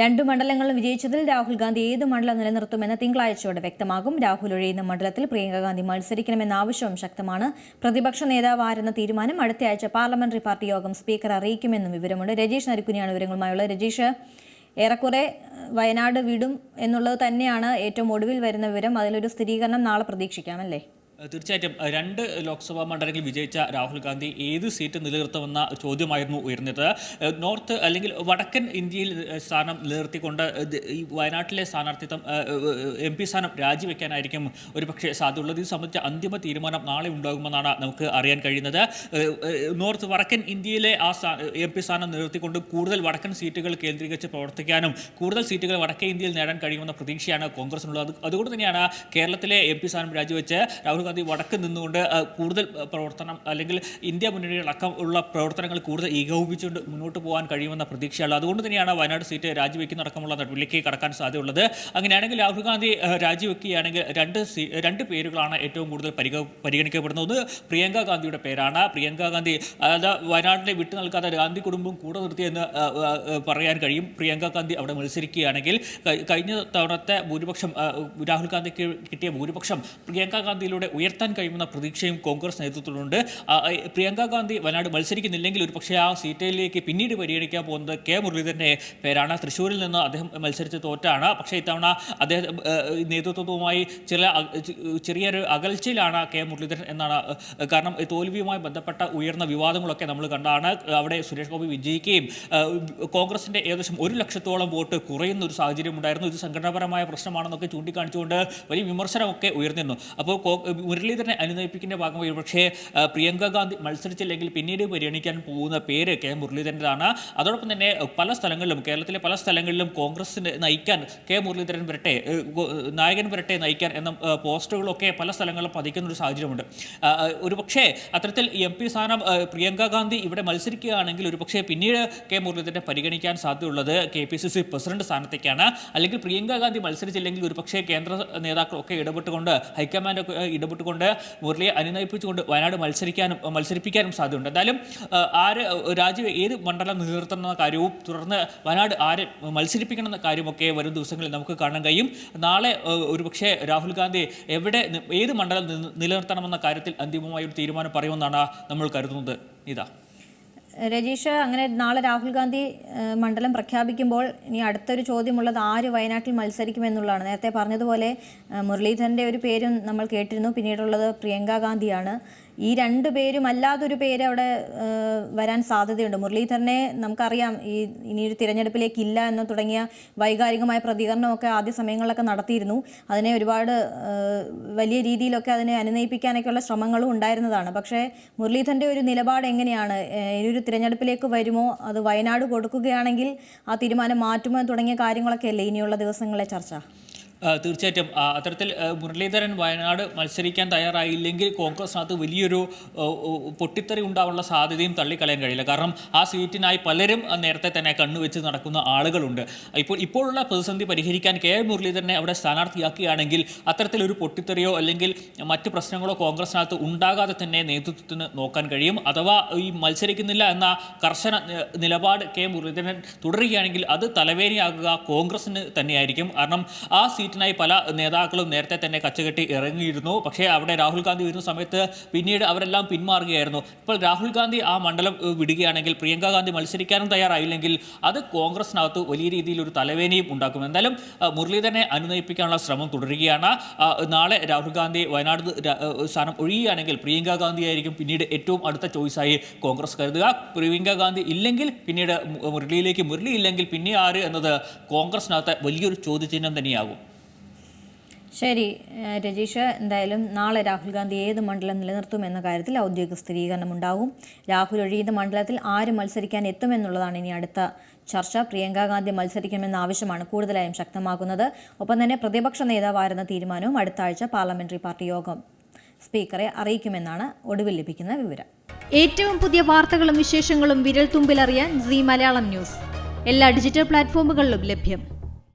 രണ്ടു മണ്ഡലങ്ങളും വിജയിച്ചതിൽ രാഹുൽ ഗാന്ധി ഏത് മണ്ഡലം നിലനിർത്തുമെന്ന് തിങ്കളാഴ്ചയോടെ വ്യക്തമാകും. രാഹുൽ ഒഴിയുന്ന മണ്ഡലത്തിൽ പ്രിയങ്ക ഗാന്ധി മത്സരിക്കണമെന്ന ആവശ്യവും ശക്തമാണ്. പ്രതിപക്ഷ നേതാവ് ആരെന്ന തീരുമാനം അടുത്തയാഴ്ച പാർലമെന്ററി പാർട്ടി യോഗം സ്പീക്കർ അറിയിക്കുമെന്നും വിവരമുണ്ട്. രജീഷ് നരിക്കുനിയാണ് വിവരങ്ങളുമായുള്ളത്. രജീഷ് ഏറെക്കുറെ വയനാട് വിടും എന്നുള്ളത് തന്നെയാണ് ഏറ്റവും ഒടുവിൽ വരുന്ന വിവരം. അതിലൊരു സ്ഥിരീകരണം നാളെ പ്രതീക്ഷിക്കാമല്ലേ തീർച്ചയായിട്ടും രണ്ട് ലോക്സഭാ മണ്ഡലങ്ങളിൽ വിജയിച്ച രാഹുൽ ഗാന്ധി ഏത് സീറ്റ് നിലനിർത്തുമെന്ന ചോദ്യമായിരുന്നു ഉയർന്നത്. നോർത്ത് അല്ലെങ്കിൽ വടക്കൻ ഇന്ത്യയിൽ സ്ഥാനം നിലനിർത്തിക്കൊണ്ട് ഈ വയനാട്ടിലെ സ്ഥാനാർത്ഥിത്വം എം പി സ്ഥാനം രാജിവെക്കാനായിരിക്കും ഒരുപക്ഷെ സാധ്യതയുള്ളത്. ഇത് സംബന്ധിച്ച അന്തിമ തീരുമാനം നാളെ ഉണ്ടാകുമെന്നാണ് നമുക്ക് അറിയാൻ കഴിയുന്നത്. നോർത്ത് വടക്കൻ ഇന്ത്യയിലെ ആ എം പി സ്ഥാനം നിലനിർത്തിക്കൊണ്ട് കൂടുതൽ വടക്കൻ സീറ്റുകൾ കേന്ദ്രീകരിച്ച് പ്രവർത്തിക്കാനും കൂടുതൽ സീറ്റുകൾ വടക്കേ ഇന്ത്യയിൽ നേടാൻ കഴിയുമെന്ന പ്രതീക്ഷയാണ് കോൺഗ്രസിനുള്ളത്. അത് അതുകൊണ്ട് തന്നെയാണ് കേരളത്തിലെ എം പി സ്ഥാനം രാജിവെച്ച് രാഹുൽ ഗാന്ധി വടക്ക് നിന്നുകൊണ്ട് കൂടുതൽ പ്രവർത്തനം അല്ലെങ്കിൽ ഇന്ത്യ മുന്നണികളടക്കം ഉള്ള പ്രവർത്തനങ്ങൾ കൂടുതൽ ഏകോപിപ്പിച്ചുകൊണ്ട് മുന്നോട്ട് പോകാൻ കഴിയുമെന്ന പ്രതീക്ഷയാണ്. അതുകൊണ്ട് തന്നെയാണ് വയനാട് സീറ്റ് രാജിവെക്കുന്നടക്കമുള്ള നടപടിയിലേക്ക് കടക്കാൻ സാധ്യതയുള്ളത്. അങ്ങനെയാണെങ്കിൽ രാഹുൽ ഗാന്ധി രാജിവെക്കുകയാണെങ്കിൽ രണ്ട് രണ്ട് പേരുകളാണ് ഏറ്റവും കൂടുതൽ പരിഗ പരിഗണിക്കപ്പെടുന്നത്. ഒന്ന് പ്രിയങ്ക ഗാന്ധിയുടെ പേരാണ്. പ്രിയങ്ക ഗാന്ധി അതായത് വയനാട്ടിനെ വിട്ടു നൽകാതെ ഗാന്ധി കുടുംബം കൂടെ നിർത്തിയെന്ന് പറയാൻ കഴിയും. പ്രിയങ്ക ഗാന്ധി അവിടെ മത്സരിക്കുകയാണെങ്കിൽ കഴിഞ്ഞ തവണത്തെ ഭൂരിപക്ഷം രാഹുൽ ഗാന്ധിക്ക് കിട്ടിയ ഭൂരിപക്ഷം പ്രിയങ്ക ഗാന്ധിയിലൂടെ ഉയർത്താൻ കഴിയുമെന്ന പ്രതീക്ഷയും കോൺഗ്രസ് നേതൃത്വത്തിലുണ്ട്. പ്രിയങ്ക ഗാന്ധി വയനാട് മത്സരിക്കുന്നില്ലെങ്കിൽ ഒരു പക്ഷേ ആ സീറ്റിലേക്ക് പിന്നീട് പരിഗണിക്കാൻ പോകുന്നത് കെ മുരളീധരന്റെ പേരാണ്. തൃശ്ശൂരിൽ നിന്ന് അദ്ദേഹം മത്സരിച്ച് തോറ്റാണ്. പക്ഷേ ഇത്തവണ അദ്ദേഹം നേതൃത്വവുമായി ചില ചെറിയൊരു അകൽച്ചയിലാണ് കെ മുരളീധരൻ എന്നാണ് കാരണം തോൽവിയുമായി ബന്ധപ്പെട്ട ഉയർന്ന വിവാദങ്ങളൊക്കെ നമ്മൾ കണ്ടാണ്. അവിടെ സുരേഷ് ഗോപി വിജയിക്കുകയും കോൺഗ്രസിന്റെ ഏകദേശം ഒരു ലക്ഷത്തോളം വോട്ട് കുറയുന്ന ഒരു സാഹചര്യം ഉണ്ടായിരുന്നു. ഇത് സംഘടനാപരമായ പ്രശ്നമാണെന്നൊക്കെ ചൂണ്ടിക്കാണിച്ചുകൊണ്ട് വലിയ വിമർശനമൊക്കെ ഉയർന്നിരുന്നു. അപ്പോൾ മുരളീധരനെ അനുനയിപ്പിക്കുന്ന ഭാഗമായി പക്ഷേ പ്രിയങ്ക ഗാന്ധി മത്സരിച്ചില്ലെങ്കിൽ പിന്നീട് പരിഗണിക്കാൻ പോകുന്ന പേര് കെ. മുരളീധരന്റെതാണ്. അതോടൊപ്പം തന്നെ പല സ്ഥലങ്ങളിലും കേരളത്തിലെ പല സ്ഥലങ്ങളിലും കോൺഗ്രസിനെ നയിക്കാൻ കെ. മുരളീധരൻ വരട്ടെ നായകൻ വരട്ടെ നയിക്കാൻ എന്ന പോസ്റ്ററുകളൊക്കെ പല സ്ഥലങ്ങളിലും പതിക്കുന്ന ഒരു സാഹചര്യമുണ്ട്. ഒരു പക്ഷേ അത്തരത്തിൽ എം പി സ്ഥാനം പ്രിയങ്ക ഗാന്ധി ഇവിടെ മത്സരിക്കുകയാണെങ്കിൽ ഒരു പക്ഷേ പിന്നീട് കെ. മുരളീധരനെ പരിഗണിക്കാൻ സാധ്യതയുള്ളത് K. P. C. C president സ്ഥാനത്തേക്കാണ്. അല്ലെങ്കിൽ പ്രിയങ്ക ഗാന്ധി മത്സരിച്ചില്ലെങ്കിൽ ഒരു പക്ഷേ കേന്ദ്ര നേതാക്കളൊക്കെ ഇടപെട്ടുകൊണ്ട് ഹൈക്കമാൻഡൊക്കെ ആ, ഇടപെട്ടുകൊണ്ട് മുരളിയെ അനുനയിപ്പിച്ചുകൊണ്ട് വയനാട് മത്സരിക്കാനും മത്സരിപ്പിക്കാനും സാധ്യതയുണ്ട്. എന്തായാലും ആര് രാജ്യം ഏത് മണ്ഡലം നിലനിർത്തുന്ന കാര്യവും തുടർന്ന് വയനാട് ആര് മത്സരിപ്പിക്കണം എന്ന കാര്യമൊക്കെ വരും ദിവസങ്ങളിൽ നമുക്ക് കാണാൻ കഴിയും. നാളെ ഒരുപക്ഷെ രാഹുൽ ഗാന്ധി എവിടെ ഏത് മണ്ഡലം നിലനിർത്തണമെന്ന കാര്യത്തിൽ അന്തിമമായ ഒരു തീരുമാനം പറയുമെന്നാണ് നമ്മൾ കരുതുന്നത്. ഇതാ. രജീഷ് അങ്ങനെ നാളെ രാഹുൽ ഗാന്ധി മണ്ഡലം പ്രഖ്യാപിക്കുമ്പോൾ ഇനി അടുത്തൊരു ചോദ്യമുള്ളത് ആര് വയനാട്ടിൽ മത്സരിക്കുമെന്നുള്ളതാണ് നേരത്തെ പറഞ്ഞതുപോലെ മുരളീധരന്റെ ഒരു പേരും നമ്മൾ കേട്ടിരുന്നു. പിന്നീടുള്ളത് പ്രിയങ്ക ഗാന്ധിയാണ്. ഈ രണ്ടു പേരും അല്ലാതൊരു പേര് അവിടെ വരാൻ സാധ്യതയുണ്ട്. മുരളീധരനെ നമുക്കറിയാം ഈ ഇനിയൊരു തിരഞ്ഞെടുപ്പിലേക്ക് ഇല്ല എന്ന് തുടങ്ങിയ വൈകാരികമായ പ്രതികരണമൊക്കെ ആദ്യ സമയങ്ങളിലൊക്കെ നടത്തിയിരുന്നു. അതിനെ ഒരുപാട് വലിയ രീതിയിലൊക്കെ അതിനെ അനുനയിപ്പിക്കാനൊക്കെയുള്ള ശ്രമങ്ങളും ഉണ്ടായിരുന്നതാണ്. പക്ഷേ മുരളീധരന്റെ ഒരു നിലപാട് എങ്ങനെയാണ്? ഇനിയൊരു തിരഞ്ഞെടുപ്പിലേക്ക് വരുമോ? അത് വയനാട് കൊടുക്കുകയാണെങ്കിൽ ആ തീരുമാനം മാറ്റുമോ തുടങ്ങിയ കാര്യങ്ങളൊക്കെ അല്ലേ ഇനിയുള്ള ദിവസങ്ങളിലെ ചർച്ച? തീർച്ചയായിട്ടും. അത്തരത്തിൽ മുരളീധരൻ വയനാട് മത്സരിക്കാൻ തയ്യാറായില്ലെങ്കിൽ കോൺഗ്രസിനകത്ത് വലിയൊരു പൊട്ടിത്തെറി ഉണ്ടാവാനുള്ള സാധ്യതയും തള്ളിക്കളയാൻ കഴിയില്ല. കാരണം ആ സീറ്റിനായി പലരും നേരത്തെ തന്നെ കണ്ണുവെച്ച് നടക്കുന്ന ആളുകളുണ്ട്. ഇപ്പോൾ ഇപ്പോഴുള്ള പ്രതിസന്ധി പരിഹരിക്കാൻ കെ മുരളീധരനെ അവിടെ സ്ഥാനാർത്ഥിയാക്കുകയാണെങ്കിൽ അത്തരത്തിലൊരു പൊട്ടിത്തെറിയോ അല്ലെങ്കിൽ മറ്റ് പ്രശ്നങ്ങളോ കോൺഗ്രസിനകത്ത് ഉണ്ടാകാതെ തന്നെ നേതൃത്വത്തിന് നോക്കാൻ കഴിയും. അഥവാ ഈ മത്സരിക്കുന്നില്ല എന്ന കർശന നിലപാട് കെ മുരളീധരൻ തുടരുകയാണെങ്കിൽ അത് തലവേനയാകുക കോൺഗ്രസിന് തന്നെയായിരിക്കും. കാരണം ആ സീറ്റിനായി പല നേതാക്കളും നേരത്തെ തന്നെ കച്ചകെട്ടി ഇറങ്ങിയിരുന്നു. പക്ഷേ അവിടെ രാഹുൽ ഗാന്ധി വരുന്ന സമയത്ത് പിന്നീട് അവരെല്ലാം പിന്മാറുകയായിരുന്നു. ഇപ്പോൾ രാഹുൽ ഗാന്ധി ആ മണ്ഡലം വിടുകയാണെങ്കിൽ പ്രിയങ്ക ഗാന്ധി മത്സരിക്കാനും തയ്യാറായില്ലെങ്കിൽ അത് കോൺഗ്രസിനകത്ത് വലിയ രീതിയിൽ ഒരു തലവേനയും ഉണ്ടാക്കും. എന്തായാലും മുരളീധരനെ അനുനയിപ്പിക്കാനുള്ള ശ്രമം തുടരുകയാണ്. നാളെ രാഹുൽ ഗാന്ധി വയനാട് സ്ഥാനം ഒഴിയുകയാണെങ്കിൽ പ്രിയങ്ക ഗാന്ധി ആയിരിക്കും പിന്നീട് ഏറ്റവും അടുത്ത ചോയ്സായി കോൺഗ്രസ് കരുതുക. പ്രിയങ്ക ഗാന്ധി ഇല്ലെങ്കിൽ പിന്നീട് മുരളിയിലേക്ക് മുരളി ഇല്ലെങ്കിൽ പിന്നെ ആര് എന്നത് കോൺഗ്രസിനകത്ത് വലിയൊരു ചോദ്യചിഹ്നം തന്നെയാകും. ശരി രജീഷ് എന്തായാലും നാളെ രാഹുൽ ഗാന്ധി ഏത് മണ്ഡലം നിലനിർത്തും എന്ന കാര്യത്തിൽ ഔദ്യോഗിക സ്ഥിരീകരണം ഉണ്ടാകും. രാഹുൽ ഒഴിയുന്ന മണ്ഡലത്തിൽ ആര് മത്സരിക്കാൻ എത്തുമെന്നുള്ളതാണ് ഇനി അടുത്ത ചർച്ച. പ്രിയങ്ക ഗാന്ധി മത്സരിക്കണമെന്ന ആവശ്യമാണ് കൂടുതലായും ശക്തമാക്കുന്നത്. ഒപ്പം തന്നെ പ്രതിപക്ഷ നേതാവായിരുന്ന തീരുമാനവും അടുത്ത ആഴ്ച പാർലമെന്ററി പാർട്ടി യോഗം സ്പീക്കറെ അറിയിക്കുമെന്നാണ് ഒടുവിൽ ലഭിക്കുന്ന വിവരം. ഏറ്റവും പുതിയ വാർത്തകളും വിശേഷങ്ങളും വിരൽ തുമ്പിലറിയാൻ സി മലയാളം ന്യൂസ്. എല്ലാ ഡിജിറ്റൽ പ്ലാറ്റ്ഫോമുകളിലും ലഭ്യം.